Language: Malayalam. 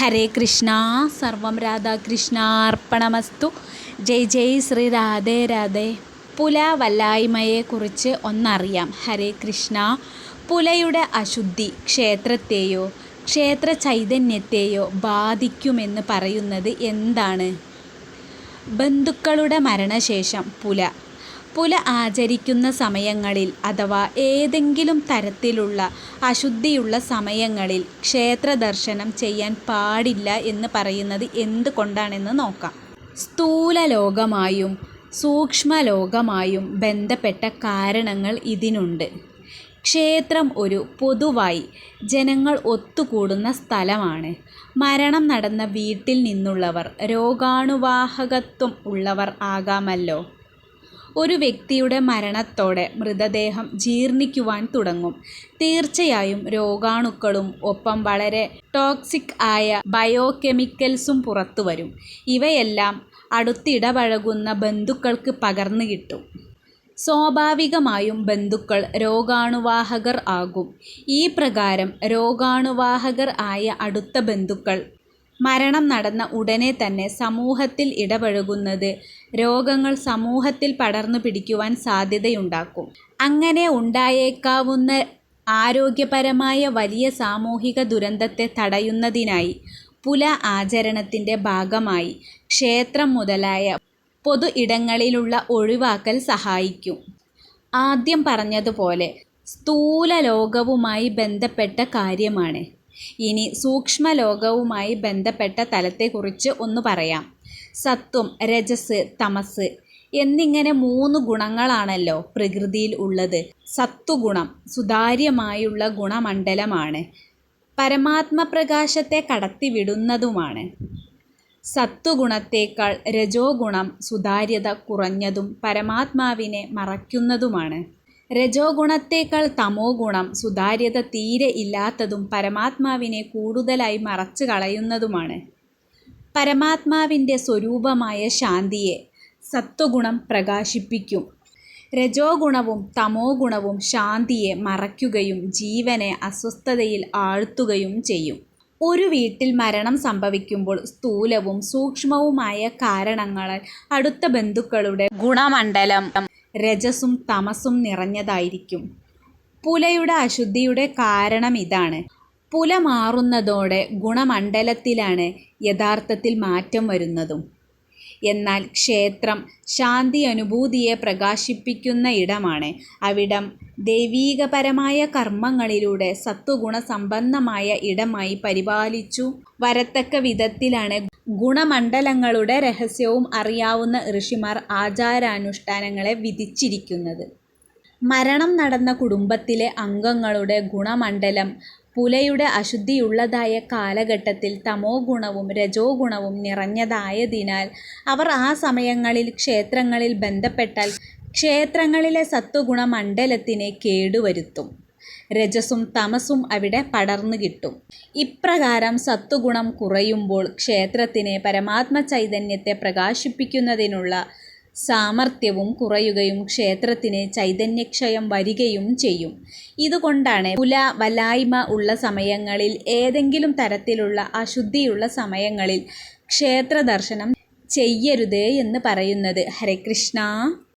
ഹരേ കൃഷ്ണ സർവം രാധാകൃഷ്ണാർപ്പണമസ്തു ജയ് ജയ് ശ്രീ രാധേ രാധേ. പുല വല്ലായ്മയെക്കുറിച്ച് ഒന്നറിയാം. ഹരേ കൃഷ്ണ പുലയുടെ അശുദ്ധി ക്ഷേത്രത്തെയോ ക്ഷേത്ര ചൈതന്യത്തെയോ ബാധിക്കുമെന്ന് പറയുന്നത് എന്താണ്? ബന്ധുക്കളുടെ മരണശേഷം പുല. പുല ആചരിക്കുന്ന സമയങ്ങളിൽ അഥവാ ഏതെങ്കിലും തരത്തിലുള്ള അശുദ്ധിയുള്ള സമയങ്ങളിൽ ക്ഷേത്ര ദർശനം ചെയ്യാൻ പാടില്ല എന്ന് പറയുന്നത് എന്തുകൊണ്ടാണെന്ന് നോക്കാം. സ്ഥൂല ലോകമായും സൂക്ഷ്മലോകമായും ബന്ധപ്പെട്ട കാരണങ്ങൾ ഇതിനുണ്ട്. ക്ഷേത്രം ഒരു പൊതുവായി ജനങ്ങൾ ഒത്തുകൂടുന്ന സ്ഥലമാണ്. മരണം നടന്ന വീട്ടിൽ നിന്നുള്ളവർ രോഗാണുവാഹകത്വം ഉള്ളവർ ആകാമല്ലോ. ഒരു വ്യക്തിയുടെ മരണത്തോടെ മൃതദേഹം ജീർണിക്കുവാൻ തുടങ്ങും. തീർച്ചയായും രോഗാണുക്കളും ഒപ്പം വളരെ ടോക്സിക് ആയ ബയോകെമിക്കൽസും പുറത്തുവരും ഇവയെല്ലാം അടുത്തിടപഴകുന്ന ബന്ധുക്കൾക്ക് പകർന്നു കിട്ടും. സ്വാഭാവികമായും ബന്ധുക്കൾ രോഗാണുവാഹകർ ആകും. ഈ പ്രകാരം രോഗാണുവാഹകർ ആയ അടുത്ത ബന്ധുക്കൾ മരണം നടന്ന ഉടനെ തന്നെ സമൂഹത്തിൽ ഇടപഴകുന്നത് രോഗങ്ങൾ സമൂഹത്തിൽ പടർന്നു പിടിക്കുവാൻ സാധ്യതയുണ്ടാക്കും. അങ്ങനെ ഉണ്ടായേക്കാവുന്ന ആരോഗ്യപരമായ വലിയ സാമൂഹിക ദുരന്തത്തെ തടയുന്നതിനായി പുല ആചരണത്തിന്റെ ഭാഗമായി ക്ഷേത്രം മുതലായ പൊതു ഇടങ്ങളിലുള്ള ഒഴിവാക്കൽ സഹായിക്കും. ആദ്യം പറഞ്ഞതുപോലെ സ്ഥൂല ലോകവുമായി ബന്ധപ്പെട്ട കാര്യമാണ്. ഇനി സൂക്ഷ്മലോകവുമായി ബന്ധപ്പെട്ട തലത്തെക്കുറിച്ച് ഒന്ന് പറയാം. സത്വം രജസ് തമസ് എന്നിങ്ങനെ മൂന്ന് ഗുണങ്ങളാണല്ലോ പ്രകൃതിയിൽ ഉള്ളത്. സത്വഗുണം സുതാര്യമായുള്ള ഗുണമണ്ഡലമാണ്. പരമാത്മപ്രകാശത്തെ കടത്തിവിടുന്നതുമാണ്. സത്വഗുണത്തേക്കാൾ രജോ ഗുണം സുതാര്യത കുറഞ്ഞതും പരമാത്മാവിനെ മറയ്ക്കുന്നതുമാണ്. രജോ ഗുണത്തേക്കാൾ തമോ ഗുണം സുതാര്യത തീരെ ഇല്ലാത്തതും പരമാത്മാവിനെ കൂടുതലായി മറച്ചു കളയുന്നതുമാണ്. പരമാത്മാവിന്റെ സ്വരൂപമായ ശാന്തിയെ സത്വഗുണം പ്രകാശിപ്പിക്കും. രജോ ഗുണവും തമോ ഗുണവും ശാന്തിയെ മറയ്ക്കുകയും ജീവനെ അസ്വസ്ഥതയിൽ ആഴ്ത്തുകയും ചെയ്യും. ഒരു വീട്ടിൽ മരണം സംഭവിക്കുമ്പോൾ സ്ഥൂലവും സൂക്ഷ്മവുമായ കാരണങ്ങളാൽ അടുത്ത ബന്ധുക്കളുടെ ഗുണമണ്ഡലം രജസും തമസും നിറഞ്ഞതായിരിക്കും. പുലയുടെ അശുദ്ധിയുടെ കാരണം ഇതാണ്. പുല മാറുന്നതോടെ ഗുണമണ്ഡലത്തിലാണ് യഥാർത്ഥത്തിൽ മാറ്റം വരുന്നതും. എന്നാൽ ക്ഷേത്രം ശാന്തി അനുഭൂതിയെ പ്രകാശിപ്പിക്കുന്ന ഇടമാണ്. അവിടം ദൈവീകപരമായ കർമ്മങ്ങളിലൂടെ സത്വഗുണസമ്പന്നമായ ഇടമായി പരിപാലിച്ചു. വരത്തക്ക വിധത്തിലാണ് ഗുണമണ്ഡലങ്ങളുടെ രഹസ്യവും അറിയാവുന്ന ഋഷിമാർ ആചാരാനുഷ്ഠാനങ്ങളെ വിധിച്ചിരിക്കുന്നത്. മരണം നടന്ന കുടുംബത്തിലെ അംഗങ്ങളുടെ ഗുണമണ്ഡലം പുലയുടെ അശുദ്ധിയുള്ളതായ കാലഘട്ടത്തിൽ തമോ ഗുണവും രജോ ഗുണവും നിറഞ്ഞതായതിനാൽ അവർ ആ സമയങ്ങളിൽ ക്ഷേത്രങ്ങളിൽ ബന്ധപ്പെട്ടാൽ ക്ഷേത്രങ്ങളിലെ സത്വഗുണമണ്ഡലത്തിനെ കേടുവരുത്തും. രജസും തമസും അവിടെ പടർന്നു കിട്ടും. ഇപ്രകാരം സത്വഗുണം കുറയുമ്പോൾ ക്ഷേത്രത്തിന് പരമാത്മ ചൈതന്യത്തെ പ്രകാശിപ്പിക്കുന്നതിനുള്ള സാമർഥ്യവും കുറയുകയും ക്ഷേത്രത്തിന് ചൈതന്യക്ഷയം വരികയും ചെയ്യും. ഇതുകൊണ്ടാണ് പുല വലായ്മ ഉള്ള സമയങ്ങളിൽ ഏതെങ്കിലും തരത്തിലുള്ള അശുദ്ധിയുള്ള സമയങ്ങളിൽ ക്ഷേത്ര ദർശനം ചെയ്യരുത് എന്ന് പറയുന്നത്. ഹരേ കൃഷ്ണ.